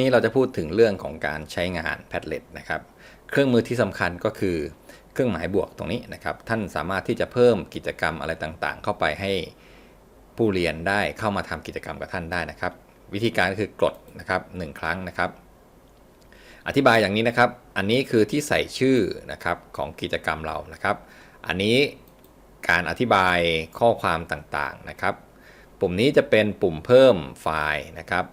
นี่เราจะพูดถึงเรื่องของการใช้งาน Padlet นะครับ เครื่องมือที่สำคัญก็คือเครื่องหมายบวกตรงนี้นะครับ ท่านสามารถที่จะเพิ่มกิจกรรมอะไรต่างๆ เข้าไปให้ผู้เรียนได้เข้ามาทำกิจกรรมกับท่านได้นะครับ วิธีการก็คือกดนะครับหนึ่งครั้งนะครับ อธิบายอย่างนี้นะครับ อันนี้คือที่ใส่ชื่อนะครับของกิจกรรมเรานะครับ อันนี้การอธิบายข้อความต่างๆนะครับ ปุ่มนี้จะเป็นปุ่มเพิ่มไฟล์นะครับ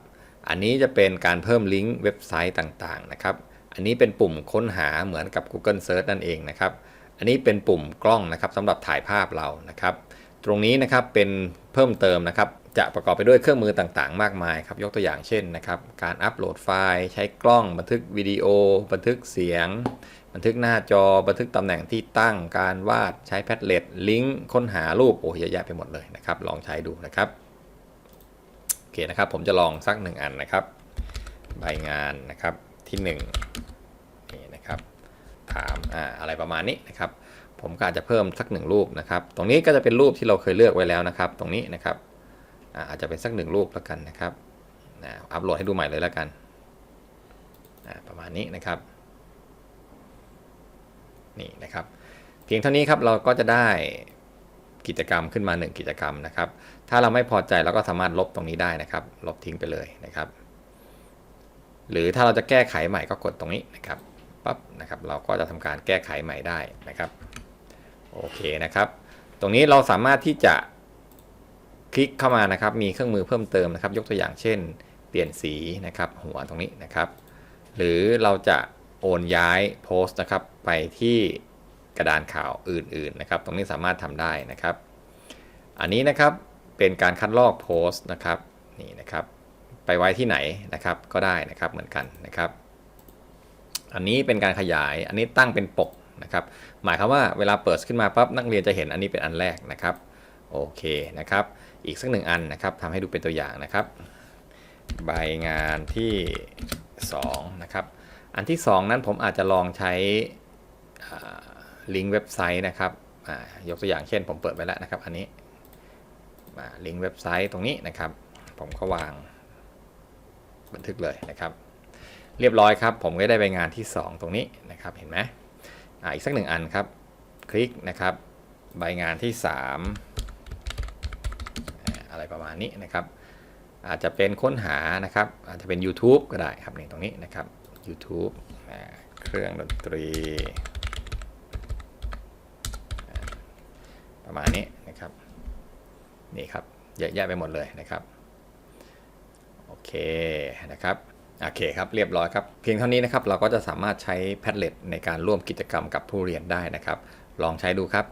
อันนี้จะเป็นการเพิ่มลิงก์เว็บไซต์ต่างๆนะครับ อันนี้เป็นปุ่มค้นหาเหมือนกับ Google Search นั่นเองนะครับ อันนี้เป็นปุ่มกล้องนะครับสำหรับถ่ายภาพเรานะครับ ตรงนี้นะครับเป็นเพิ่มเติมนะครับ จะประกอบไปด้วยเครื่องมือต่างๆ มากมายครับ ยกตัวอย่างเช่นนะครับ การอัปโหลดไฟล์ ใช้กล้อง บันทึกวิดีโอ บันทึกเสียง บันทึกหน้าจอ บันทึกตำแหน่งที่ตั้ง การวาด ใช้แพดเล็ต ลิงก์ ค้นหารูป โอ้เยอะแยะไปหมดเลยนะครับ ลองใช้ดูนะครับ เคนะครับ ผมจะลองสักหนึ่งอันนะครับ ใบงานนะครับที่1นี่นะครับถามอ่าอะไรประมาณนี้นะครับ ผมก็อาจจะเพิ่มสักหนึ่งรูปนะครับ ตรงนี้ก็จะเป็นรูปที่เราเคยเลือกไว้แล้วนะครับ ตรงนี้นะครับอาจจะเป็นสักหนึ่งรูปแล้วกันนะครับอ่าอัปโหลดให้ดูใหม่เลยแล้วกันอ่าประมาณนี้นะครับนี่นะครับ เพียงเท่านี้ครับเราก็จะได้ กิจกรรมขึ้นมา 1 กิจกรรมนะครับ ถ้าเราไม่พอใจเราก็สามารถลบตรงนี้ได้นะครับ ลบทิ้งไปเลยนะครับ หรือถ้าเราจะแก้ไขใหม่ก็กดตรงนี้นะครับปั๊บนะครับ เราก็จะทำการแก้ไขใหม่ได้นะครับ โอเคนะครับ ตรงนี้เราสามารถที่จะคลิกเข้ามานะครับ มีเครื่องมือเพิ่มเติมนะครับ ยกตัวอย่างเช่น เปลี่ยนสีนะครับ หัวตรงนี้นะครับ หรือเราจะโอนย้ายโพสต์นะครับ ไปที่ กระดานข่าวอื่นๆนะครับ ตรงนี้สามารถทำได้นะครับ อันนี้นะครับเป็นการคัดลอกโพสต์นะครับนี่นะครับ ไปไว้ที่ไหนนะครับก็ได้นะครับเหมือนกันนะครับ อันนี้เป็นการขยายอันนี้ตั้งเป็นปกนะครับ หมายความว่าเวลาเปิดขึ้นมาปั๊บนักเรียนจะเห็นอันนี้เป็นอันแรกนะครับโอเคนะครับ อีกสักหนึ่งอันนะครับทำให้ดูเป็นตัวอย่างนะครับ ใบงานที่ 2 นะครับ อันที่ 2 นั้นผมอาจจะลองใช้ ลิงก์เว็บไซต์นะครับยกตัวอย่างเช่นผมเปิดไว้แล้วนะครับ อันนี้ลิงก์เว็บไซต์ตรงนี้นะครับ ผมก็วางบันทึกเลยนะครับ เรียบร้อยครับ ผมก็ได้ใบงานที่ 2 ตรงนี้นะครับเห็นไหมออีกสักหนึ่งอันครับ คลิกนะครับ ใบงานที่3อ่าอะไรประมาณนี้นะครับ อาจจะเป็นค้นหานะครับ อาจจะเป็น YouTube ก็ได้ครับนี่ตรงนี้นะครับ YouTube เครื่องดนตรีอ่า ประมาณนี้นะครับ นี่ครับเยอะแยะไปหมดเลยนะครับ โอเคนะครับ โอเคครับ เรียบร้อยครับ เพียงเท่านี้นะครับ เราก็จะสามารถใช้ Padlet ในการร่วมกิจกรรมกับผู้เรียนได้นะครับ ลองใช้ดูครับ